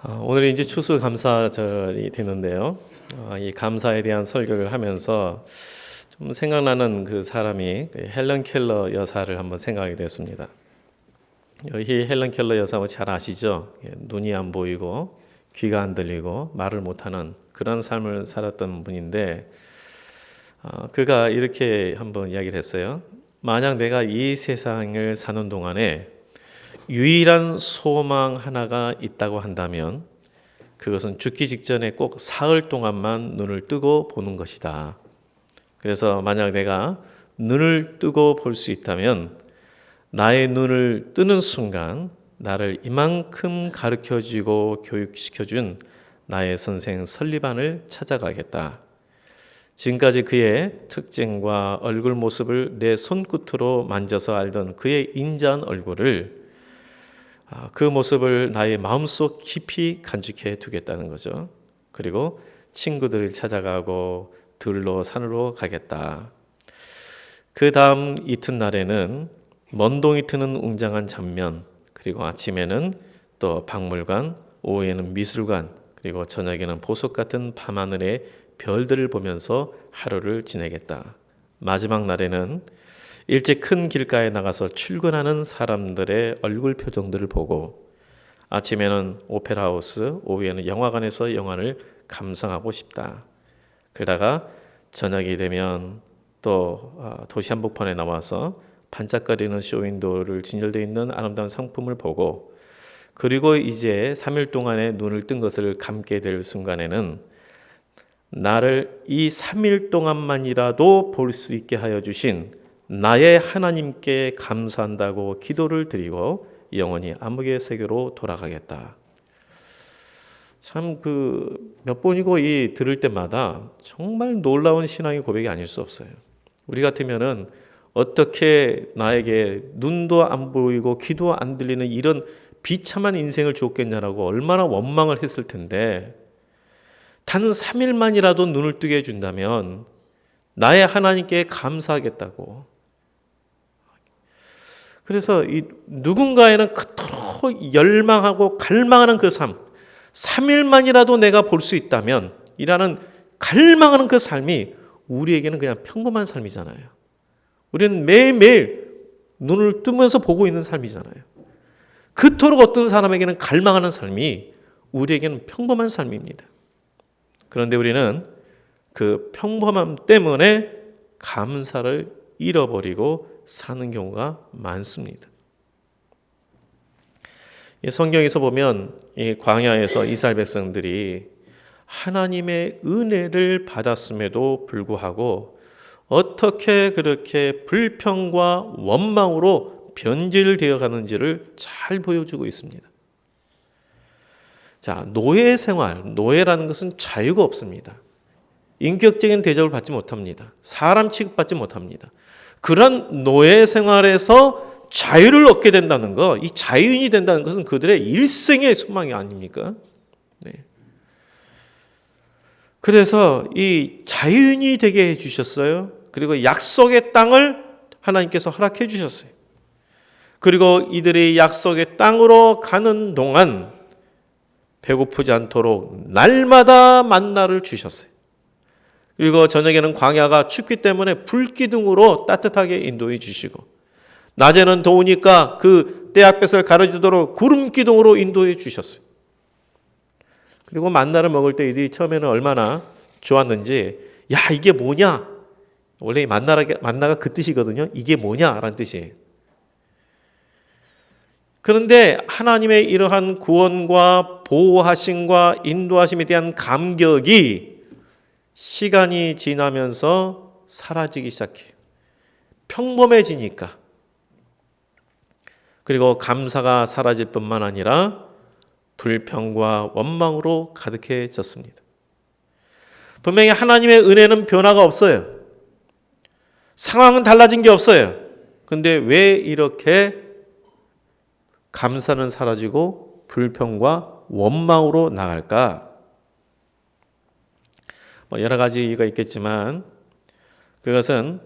아, 오늘이 이제 추수 감사절이 되는데요. 아, 이 감사에 대한 설교를 하면서 좀 생각나는 그 사람이 그 헬런 켈러 여사를 한번 생각하게 됐습니다. 여기 헬런 켈러 여사 뭐잘 아시죠? 예, 눈이 안 보이고 귀가 안 들리고 말을 못하는 그런 삶을 살았던 분인데 아, 그가 이렇게 한번 이야기를 했어요. 만약 내가 이 세상을 사는 동안에 유일한 소망 하나가 있다고 한다면 그것은 죽기 직전에 꼭 사흘 동안만 눈을 뜨고 보는 것이다. 그래서 만약 내가 눈을 뜨고 볼 수 있다면 나의 눈을 뜨는 순간 나를 이만큼 가르쳐 주고 교육시켜 준 나의 선생 설리반을 찾아가겠다. 지금까지 그의 특징과 얼굴 모습을 내 손끝으로 만져서 알던 그의 인자한 얼굴을 아, 그 모습을 나의 마음속 깊이 간직해 두겠다는 거죠. 그리고 친구들을 찾아가고 들로 산으로 가겠다. 그 다음 이튿날에는 먼동이 트는 웅장한 장면, 그리고 아침에는 또 박물관, 오후에는 미술관, 그리고 저녁에는 보석 같은 밤하늘의 별들을 보면서 하루를 지내겠다. 마지막 날에는 일찍 큰 길가에 나가서 출근하는 사람들의 얼굴 표정들을 보고 아침에는 오페라 하우스, 오후에는 영화관에서 영화를 감상하고 싶다. 그러다가 저녁이 되면 또 아, 도시 한복판에 나와서 반짝거리는 쇼윈도를 진열되어 있는 아름다운 상품을 보고 그리고 이제 3일 동안에 눈을 뜬 것을 감게 될 순간에는 나를 이 3일 동안만이라도 볼 수 있게 하여 주신 나의 하나님께 감사한다고 기도를 드리고 영원히 암흑의 세계로 돌아가겠다. 참 그 몇 번이고 이 들을 때마다 정말 놀라운 신앙의 고백이 아닐 수 없어요. 우리 같으면은 어떻게 나에게 눈도 안 보이고 귀도 안 들리는 이런 비참한 인생을 줬겠냐라고 얼마나 원망을 했을 텐데 단 3일만이라도 눈을 뜨게 해준다면 나의 하나님께 감사하겠다고. 그래서 이 누군가에는 그토록 열망하고 갈망하는 그 삶, 3일만이라도 내가 볼 수 있다면 이라는 갈망하는 그 삶이 우리에게는 그냥 평범한 삶이잖아요. 우리는 매일매일 눈을 뜨면서 보고 있는 삶이잖아요. 그토록 어떤 사람에게는 갈망하는 삶이 우리에게는 평범한 삶입니다. 그런데 우리는 그 평범함 때문에 감사를 잃어버리고 사는 경우가 많습니다. 성경에서 보면 이 광야에서 이스라엘 백성들이 하나님의 은혜를 받았음에도 불구하고 어떻게 그렇게 불평과 원망으로 변질되어 가는지를 잘 보여주고 있습니다. 자, 노예 생활, 노예라는 것은 자유가 없습니다. 인격적인 대접을 받지 못합니다. 사람 취급받지 못합니다. 그런 노예 생활에서 자유를 얻게 된다는 거, 이 자유인이 된다는 것은 그들의 일생의 소망이 아닙니까? 네. 그래서 이 자유인이 되게 해 주셨어요. 그리고 약속의 땅을 하나님께서 허락해 주셨어요. 그리고 이들이 약속의 땅으로 가는 동안 배고프지 않도록 날마다 만나를 주셨어요. 그리고 저녁에는 광야가 춥기 때문에 불기둥으로 따뜻하게 인도해 주시고 낮에는 더우니까 그 떼약볕을 가려주도록 구름 기둥으로 인도해 주셨어요. 그리고 만나를 먹을 때 이들이 처음에는 얼마나 좋았는지 야 이게 뭐냐 원래 만나가 만나가 그 뜻이거든요. 이게 뭐냐라는 뜻이에요. 그런데 하나님의 이러한 구원과 보호하심과 인도하심에 대한 감격이 시간이 지나면서 사라지기 시작해요. 평범해지니까. 그리고 감사가 사라질 뿐만 아니라 불평과 원망으로 가득해졌습니다. 분명히 하나님의 은혜는 변화가 없어요. 상황은 달라진 게 없어요. 근데 왜 이렇게 감사는 사라지고 불평과 원망으로 나갈까? 뭐 여러 가지가 있겠지만 그것은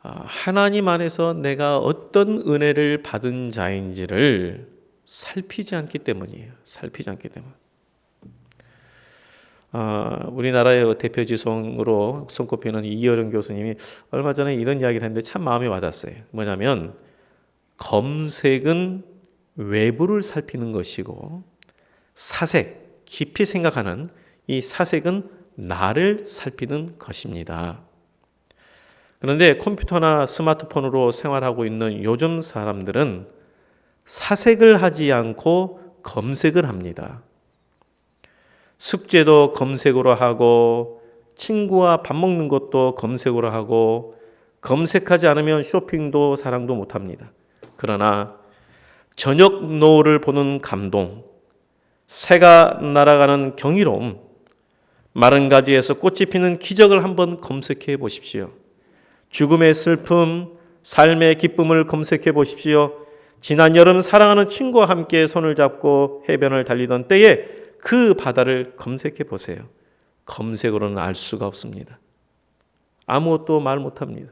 아, 하나님 안에서 내가 어떤 은혜를 받은 자인지를 살피지 않기 때문이에요. 살피지 않기 때문. 아, 우리나라의 대표 지성으로 손꼽히는 이여령 교수님이 얼마 전에 이런 이야기를 했는데 참 마음이 와닿았어요. 뭐냐면 검색은 외부를 살피는 것이고 사색, 깊이 생각하는 이 사색은 나를 살피는 것입니다. 그런데 컴퓨터나 스마트폰으로 생활하고 있는 요즘 사람들은 사색을 하지 않고 검색을 합니다. 숙제도 검색으로 하고 친구와 밥 먹는 것도 검색으로 하고 검색하지 않으면 쇼핑도 사랑도 못 합니다. 그러나 저녁 노을을 보는 감동, 새가 날아가는 경이로움, 마른 가지에서 꽃이 피는 기적을 한번 검색해 보십시오. 죽음의 슬픔, 삶의 기쁨을 검색해 보십시오. 지난 여름 사랑하는 친구와 함께 손을 잡고 해변을 달리던 때에 그 바다를 검색해 보세요. 검색으로는 알 수가 없습니다. 아무것도 말 못합니다.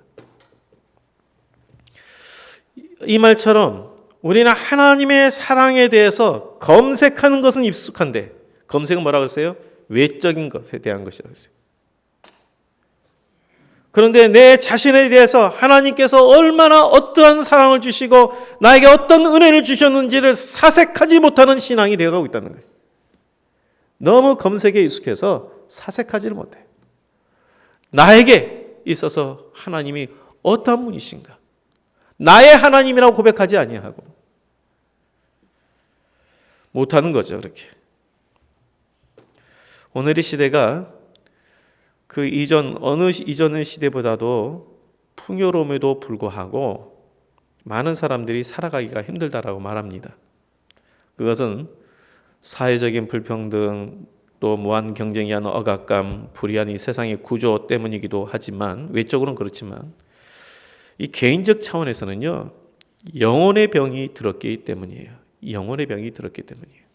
이 말처럼 우리는 하나님의 사랑에 대해서 검색하는 것은 익숙한데 검색은 뭐라고 했어요? 외적인 것에 대한 것이라고 했어요. 그런데 내 자신에 대해서 하나님께서 얼마나 어떠한 사랑을 주시고 나에게 어떤 은혜를 주셨는지를 사색하지 못하는 신앙이 되어가고 있다는 거예요. 너무 검색에 익숙해서 사색하지를 못해. 나에게 있어서 하나님이 어떠한 분이신가? 나의 하나님이라고 고백하지 아니하고 못하는 거죠, 그렇게. 오늘의 시대가 그 이전 어느 이전의 시대보다도 풍요로움에도 불구하고 많은 사람들이 살아가기가 힘들다라고 말합니다. 그것은 사회적인 불평등 또 무한 경쟁에 의한 억압감, 불이한 이 세상의 구조 때문이기도 하지만 외적으로는 그렇지만 이 개인적 차원에서는요 영혼의 병이 들었기 때문이에요. 영혼의 병이 들었기 때문이에요.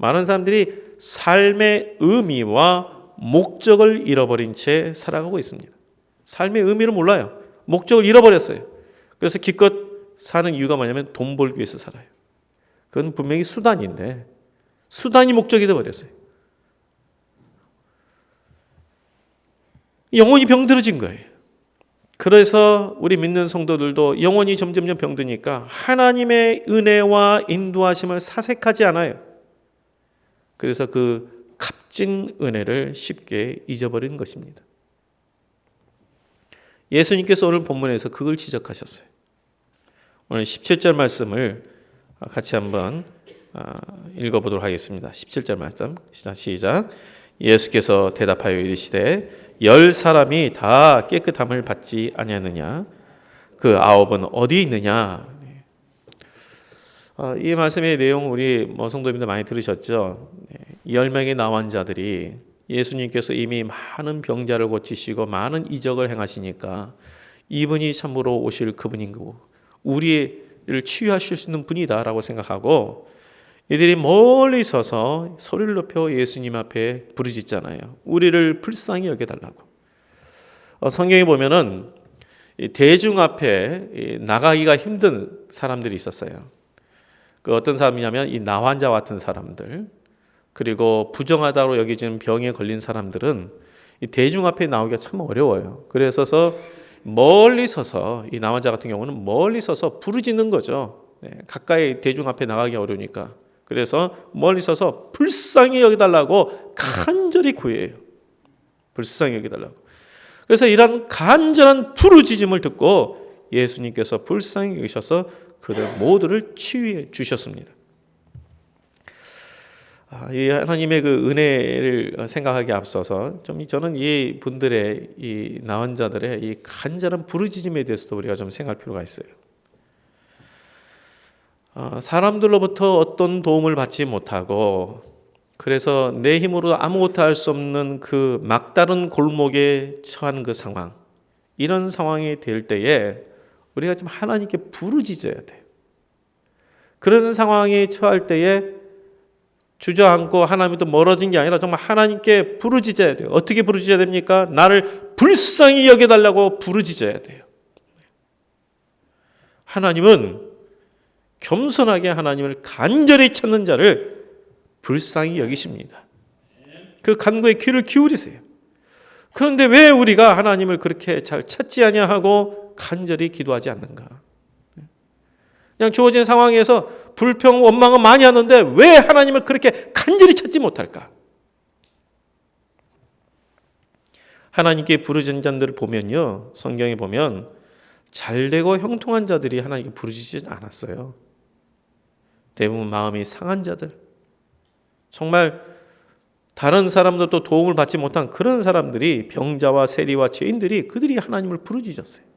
많은 사람들이 삶의 의미와 목적을 잃어버린 채 살아가고 있습니다. 삶의 의미를 몰라요. 목적을 잃어버렸어요. 그래서 기껏 사는 이유가 뭐냐면 돈 벌기 위해서 살아요. 그건 분명히 수단인데 수단이 목적이 되어 버렸어요. 영혼이 병들어진 거예요. 그래서 우리 믿는 성도들도 영혼이 점점점 병드니까 하나님의 은혜와 인도하심을 사색하지 않아요. 그래서 그 값진 은혜를 쉽게 잊어버린 것입니다. 예수님께서 오늘 본문에서 그걸 지적하셨어요. 오늘 17절 말씀을 같이 한번 아, 읽어보도록 하겠습니다. 17절 말씀 시작. 예수께서 대답하여 이르시되 열 사람이 다 깨끗함을 받지 아니하느냐 그 아홉은 어디 있느냐 어, 이 말씀의 내용 우리 뭐 성도님들 많이 들으셨죠 네, 열 명의 나환자들이 예수님께서 이미 많은 병자를 고치시고 많은 이적을 행하시니까 이분이 참으로 오실 그분인 거고 우리를 치유하실 수 있는 분이다라고 생각하고 이들이 멀리 서서 소리를 높여 예수님 앞에 부르짖잖아요. 우리를 불쌍히 여겨 달라고. 어, 성경에 보면은 대중 앞에 나가기가 힘든 사람들이 있었어요. 그 어떤 사람이냐면 이 나 환자 같은 사람들 그리고 부정하다고 여겨지는 병에 걸린 사람들은 이 대중 앞에 나오기가 참 어려워요. 그래서 멀리 서서 이 나 환자 같은 경우는 멀리 서서 부르짖는 거죠. 네, 가까이 대중 앞에 나가기 어려우니까. 그래서 멀리 서서 불쌍히 여기달라고 간절히 구해요. 불쌍히 여기달라고. 그래서 이런 간절한 부르짖음을 듣고 예수님께서 불쌍히 여기셔서 그들 모두를 치유해 주셨습니다. 아, 이 하나님의 그 은혜를 생각하기 앞서서 좀 저는 이 분들의 이 나은 자들의 이 간절한 부르짖음에 대해서도 우리가 좀 생각할 필요가 있어요. 어, 사람들로부터 어떤 도움을 받지 못하고 그래서 내 힘으로 아무것도 할 수 없는 그 막다른 골목에 처한 그 상황 이런 상황이 될 때에 우리가 좀 하나님께 부르짖어야 돼요. 그런 상황에 처할 때에 주저앉고 하나님부터 멀어진 게 아니라 정말 하나님께 부르짖어야 돼요. 어떻게 부르짖어야 됩니까? 나를 불쌍히 여겨달라고 부르짖어야 돼요. 하나님은 겸손하게 하나님을 간절히 찾는 자를 불쌍히 여기십니다. 그 간구에 귀를 기울이세요. 그런데 왜 우리가 하나님을 그렇게 잘 찾지 아니하고 간절히 기도하지 않는가? 그냥 주어진 상황에서 불평, 원망은 많이 하는데 왜 하나님을 그렇게 간절히 찾지 못할까? 하나님께 부르짖는 자들을 보면요. 성경에 보면 잘되고 형통한 자들이 하나님께 부르짖지 않았어요. 대부분 마음이 상한 자들. 정말 다른 사람들도 도움을 받지 못한 그런 사람들이 병자와 세리와 죄인들이 그들이 하나님을 부르짖었어요.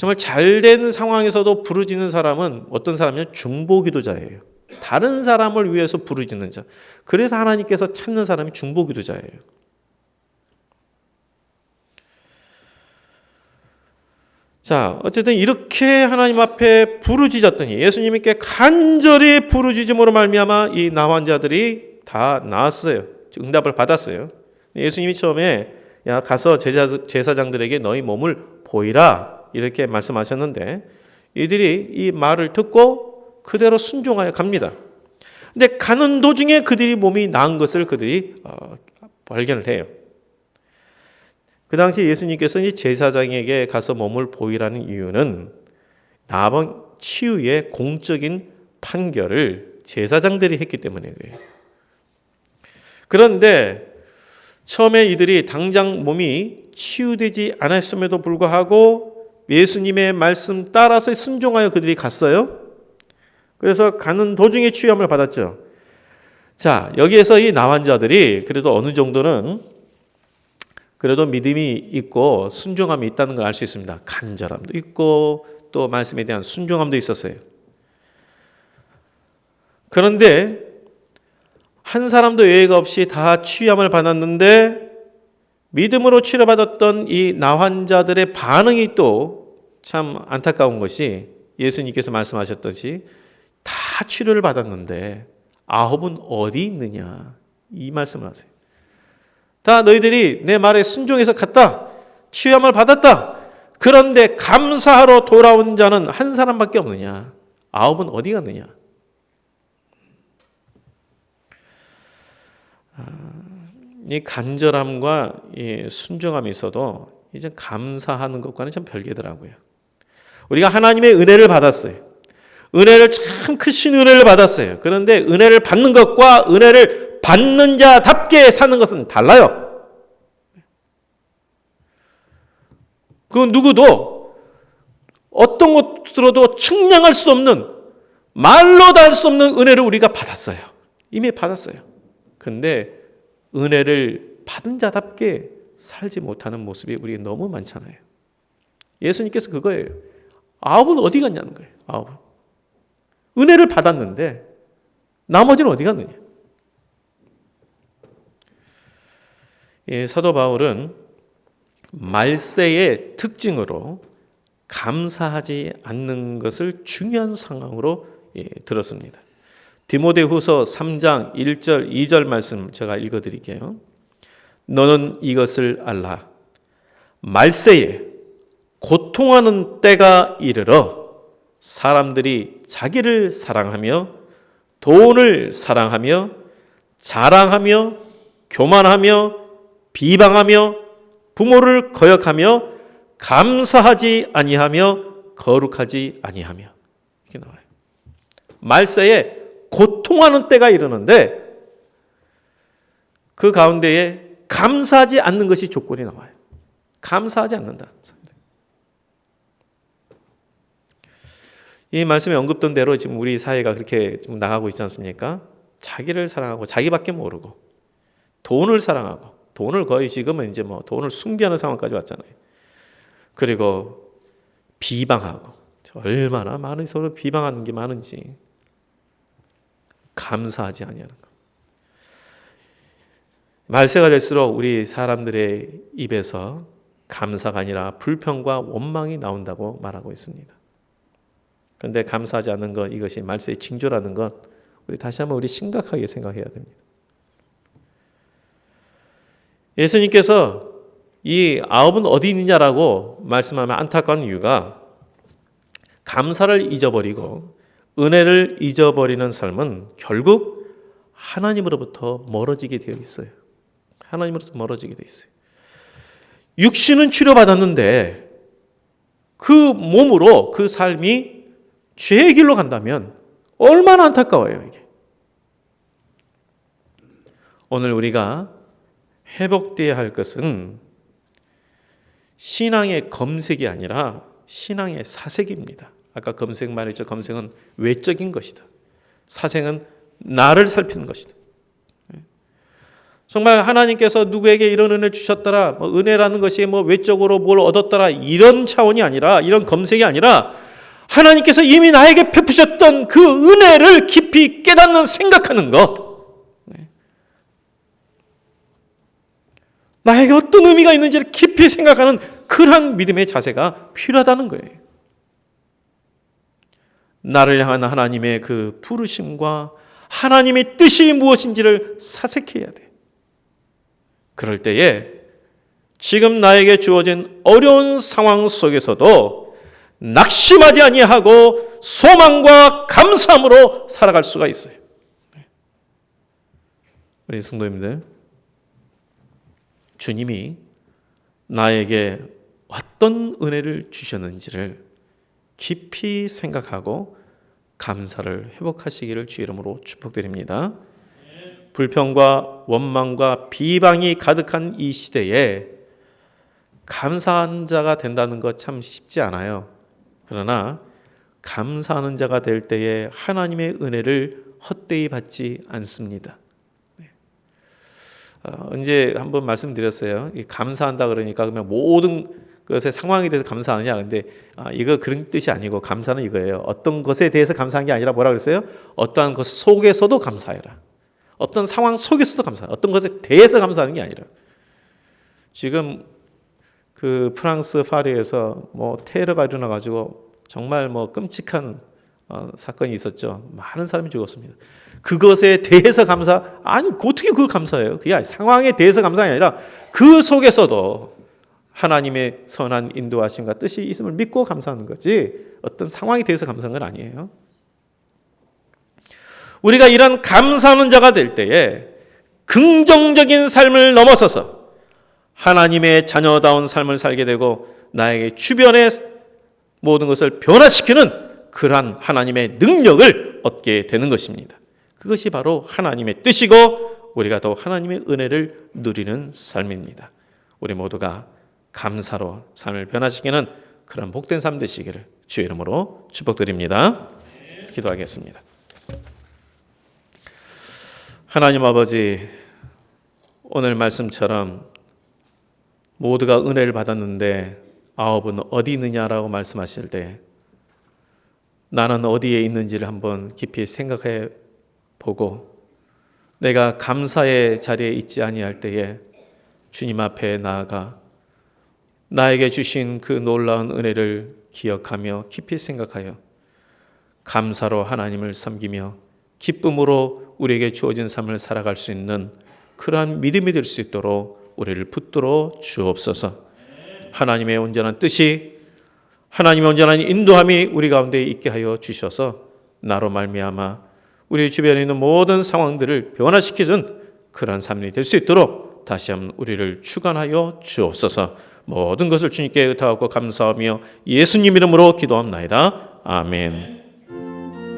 정말 잘 된 상황에서도 부르짖는 사람은 어떤 사람이면 중보 기도자예요. 다른 사람을 위해서 부르짖는 자. 그래서 하나님께서 찾는 사람이 중보 기도자예요. 자, 어쨌든 이렇게 하나님 앞에 부르짖었더니 예수님께 간절히 부르짖음으로 말미암아 이 나환 자들이 다 나았어요. 응답을 받았어요. 예수님이 처음에 야 가서 제자, 제사장들에게 너희 몸을 보이라 이렇게 말씀하셨는데 이들이 이 말을 듣고 그대로 순종하여 갑니다. 근데 가는 도중에 그들이 몸이 나은 것을 그들이 어, 발견을 해요. 그 당시 예수님께서 이 제사장에게 가서 몸을 보이라는 이유는 나번 치유의 공적인 판결을 제사장들이 했기 때문에 그래요. 그런데 처음에 이들이 당장 몸이 치유되지 않았음에도 불구하고 예수님의 말씀 따라서 순종하여 그들이 갔어요. 그래서 가는 도중에 치유함을 받았죠. 자, 여기에서 이 나환 자들이 그래도 어느 정도는 그래도 믿음이 있고 순종함이 있다는 걸 알 수 있습니다. 간절함도 있고 또 말씀에 대한 순종함도 있었어요. 그런데 한 사람도 예외가 없이 다 치유함을 받았는데 믿음으로 치료받았던 이 나환자들의 반응이 또 참 안타까운 것이 예수님께서 말씀하셨듯이 다 치료를 받았는데 아홉은 어디 있느냐 이 말씀을 하세요. 다 너희들이 내 말에 순종해서 갔다. 취함을 받았다. 그런데 감사하러 돌아온 자는 한 사람밖에 없느냐? 아홉은 어디 갔느냐? 아, 이 간절함과 이 순종함이 있어도 이제 감사하는 것과는 좀 별개더라고요. 우리가 하나님의 은혜를 받았어요. 은혜를 참 크신 은혜를 받았어요. 그런데 은혜를 받는 것과 은혜를 받는 자답게 사는 것은 달라요. 그 누구도 어떤 것으로도 측량할 수 없는 말로 다할수 없는 은혜를 우리가 받았어요. 이미 받았어요. 근데 은혜를 받은 자답게 살지 못하는 모습이 우리 너무 많잖아요. 예수님께서 그거예요. 아홉은 어디 갔냐는 거예요. 아홉은. 은혜를 받았는데 나머지는 어디 갔느냐? 사도 바울은 말세의 특징으로 감사하지 않는 것을 중요한 상황으로 예, 들었습니다. 디모데후서 3장 1절 2절 말씀 제가 읽어 드릴게요. 너는 이것을 알라. 말세에 고통하는 때가 이르러 사람들이 자기를 사랑하며 돈을 사랑하며 자랑하며 교만하며 비방하며 부모를 거역하며 감사하지 아니하며 거룩하지 아니하며 이렇게 나와요. 말세에 고통하는 때가 이르는데 그 가운데에 감사하지 않는 것이 조건이 나와요. 감사하지 않는다. 이 말씀에 언급된 대로 지금 우리 사회가 그렇게 좀 나가고 있지 않습니까? 자기를 사랑하고 자기밖에 모르고 돈을 사랑하고 돈을 거의 지금은 이제 뭐 돈을 숭배하는 상황까지 왔잖아요. 그리고 비방하고 얼마나 많은 서로 비방하는 게 많은지 감사하지 아니하는 것. 말세가 될수록 우리 사람들의 입에서 감사가 아니라 불평과 원망이 나온다고 말하고 있습니다. 그런데 감사하지 않는 것 이것이 말세의 징조라는 것 우리 다시 한번 우리 심각하게 생각해야 됩니다. 예수님께서 이 아홉은 어디 있느냐라고 말씀하면 안타까운 이유가 감사를 잊어버리고 은혜를 잊어버리는 삶은 결국 하나님으로부터 멀어지게 되어 있어요. 하나님으로부터 멀어지게 되어 있어요. 육신은 치료받았는데 그 몸으로 그 삶이 죄의 길로 간다면 얼마나 안타까워요, 이게. 오늘 우리가 회복되어야 할 것은 신앙의 검색이 아니라 신앙의 사색입니다. 아까 검색 말했죠. 검색은 외적인 것이다. 사색은 나를 살피는 것이다. 정말 하나님께서 누구에게 이런 은혜 주셨더라, 뭐 은혜라는 것이 뭐 외적으로 뭘 얻었더라 이런 차원이 아니라 이런 검색이 아니라 하나님께서 이미 나에게 베푸셨던 그 은혜를 깊이 깨닫는 생각하는 것. 네. 나에게 어떤 의미가 있는지를 깊이 생각하는 그러한 믿음의 자세가 필요하다는 거예요. 나를 향한 하나님의 그 부르심과 하나님의 뜻이 무엇인지를 사색해야 돼. 그럴 때에 지금 나에게 주어진 어려운 상황 속에서도 낙심하지 아니하고 소망과 감사함으로 살아갈 수가 있어요. 우리 성도님들, 주님이 나에게 어떤 은혜를 주셨는지를 깊이 생각하고 감사를 회복하시기를 주 이름으로 축복드립니다. 불평과 원망과 비방이 가득한 이 시대에 감사한 자가 된다는 것 참 쉽지 않아요. 그러나 감사하는 자가 될 때에 하나님의 은혜를 헛되이 받지 않습니다. 네. 어, 언제 한번 말씀드렸어요. 감사한다 그러니까 그러면 모든 것의 상황에 대해서 감사하느냐? 근데 아, 이거 그런 뜻이 아니고 감사는 이거예요. 어떤 것에 대해서 감사한 게 아니라 뭐라 그랬어요? 어떠한 것 속에서도 감사해라. 어떤 상황 속에서도 감사. 어떤 것에 대해서 감사하는 게 아니라. 지금 그 프랑스 파리에서 뭐 테러가 일어나 가지고 정말 뭐 끔찍한 어, 사건이 있었죠. 많은 사람이 죽었습니다. 그것에 대해서 감사 아니 어떻게 그걸 감사해요? 그게 상황에 대해서 감사가 아니라 그 속에서도 하나님의 선한 인도하심과 뜻이 있음을 믿고 감사하는 거지 어떤 상황에 대해서 감사하는 건 아니에요. 우리가 이런 감사하는 자가 될 때에 긍정적인 삶을 넘어서서 하나님의 자녀다운 삶을 살게 되고 나에게 주변의 모든 것을 변화시키는 그러한 하나님의 능력을 얻게 되는 것입니다. 그것이 바로 하나님의 뜻이고 우리가 더 하나님의 은혜를 누리는 삶입니다. 우리 모두가 감사로 삶을 변화시키는 그런 복된 삶 되시기를 주의 이름으로 축복드립니다. 기도하겠습니다. 하나님 아버지 오늘 말씀처럼 모두가 은혜를 받았는데 아홉은 어디 있느냐라고 말씀하실 때 나는 어디에 있는지를 한번 깊이 생각해 보고 내가 감사의 자리에 있지 아니할 때에 주님 앞에 나아가 나에게 주신 그 놀라운 은혜를 기억하며 깊이 생각하여 감사로 하나님을 섬기며 기쁨으로 우리에게 주어진 삶을 살아갈 수 있는 그러한 믿음이 될 수 있도록 우리를 붙들어 주옵소서. 하나님의 온전한 뜻이 하나님의 온전한 인도함이 우리 가운데 있게 하여 주셔서 나로 말미암아 우리 주변에 있는 모든 상황들을 변화시키는 그러한 삶이 될 수 있도록 다시 한번 우리를 주관하여 주옵소서. 모든 것을 주님께 의탁하고 감사하며 예수님 이름으로 기도합나이다. 아멘.